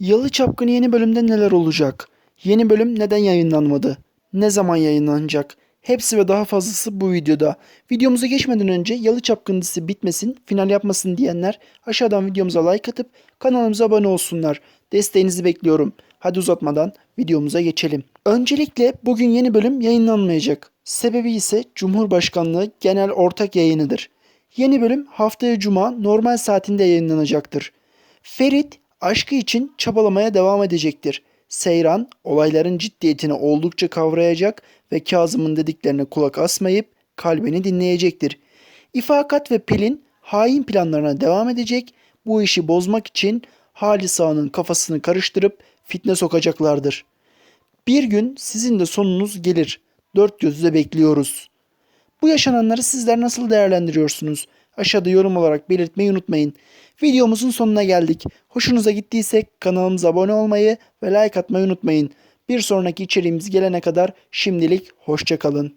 Yalı Çapkını yeni bölümde neler olacak? Yeni bölüm neden yayınlanmadı? Ne zaman yayınlanacak? Hepsi ve daha fazlası bu videoda. Videomuza geçmeden önce Yalı Çapkını dizisi bitmesin, final yapmasın diyenler aşağıdan videomuza like atıp kanalımıza abone olsunlar. Desteğinizi bekliyorum. Hadi uzatmadan videomuza geçelim. Öncelikle bugün yeni bölüm yayınlanmayacak. Sebebi ise Cumhurbaşkanlığı genel ortak yayınıdır. Yeni bölüm haftaya cuma normal saatinde yayınlanacaktır. Ferit aşkı için çabalamaya devam edecektir. Seyran olayların ciddiyetini oldukça kavrayacak ve Kazım'ın dediklerine kulak asmayıp kalbini dinleyecektir. İfakat ve Pelin hain planlarına devam edecek. Bu işi bozmak için Halis Ağa'nın kafasını karıştırıp fitne sokacaklardır. Bir gün sizin de sonunuz gelir. Dört gözle bekliyoruz. Bu yaşananları sizler nasıl değerlendiriyorsunuz? Aşağıda yorum olarak belirtmeyi unutmayın. Videomuzun sonuna geldik. Hoşunuza gittiyse kanalımıza abone olmayı ve like atmayı unutmayın. Bir sonraki içeriğimiz gelene kadar şimdilik hoşçakalın.